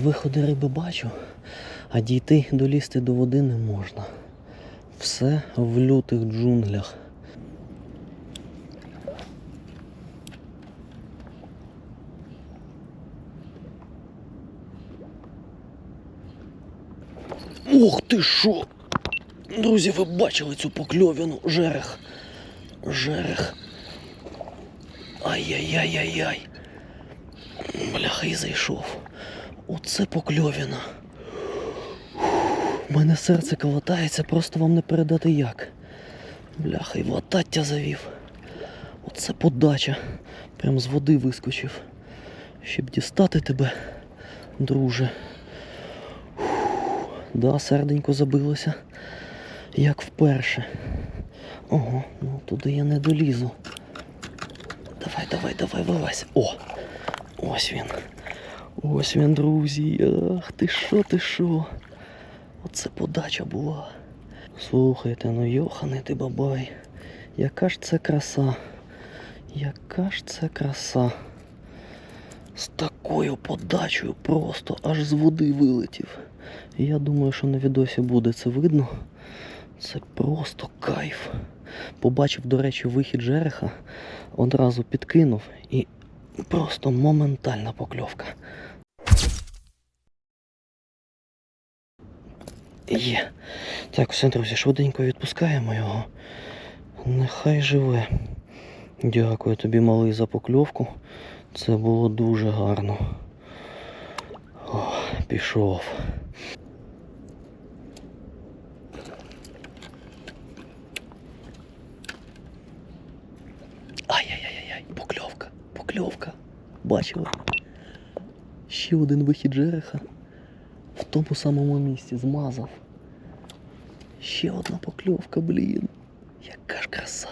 Виходи риби бачу, а дійти долізти до води не можна. Все в лютих джунглях. Ох ти що! Друзі, ви бачили цю покльовіну жерех. Жерех. Ай-яй-яй-яй-яй. Бляха і зайшов. Оце покльовіна. У мене серце колотається, просто вам не передати як. Бляха, і латаття завів. Оце подача. Прям з води вискочив. Щоб дістати тебе, друже. Да, серденько забилося. Як вперше. Ого, ну туди я не долізу. Давай, давай, давай, вилазь. О! Ось він. Ось він, друзі. Ах, ти що, ти що? Оце подача була. Слухайте, ну йоханий ти бабай. Яка ж це краса? Яка ж це краса? З такою подачею просто аж з води вилетів. Я думаю, що на відосі буде це видно. Це просто кайф. Побачив, до речі, вихід жереха, одразу підкинув і просто моментальна покльовка. Є. Так, все, друзі, швиденько відпускаємо його. Нехай живе. Дякую тобі, малий, за покльовку. Це було дуже гарно. О, пішов. Ай-яй-яй-яй, покльовка, покльовка. Бачили? Ще один вихід жереха в тому самому місці змазав. Ще одна покльовка, блін. Яка ж краса.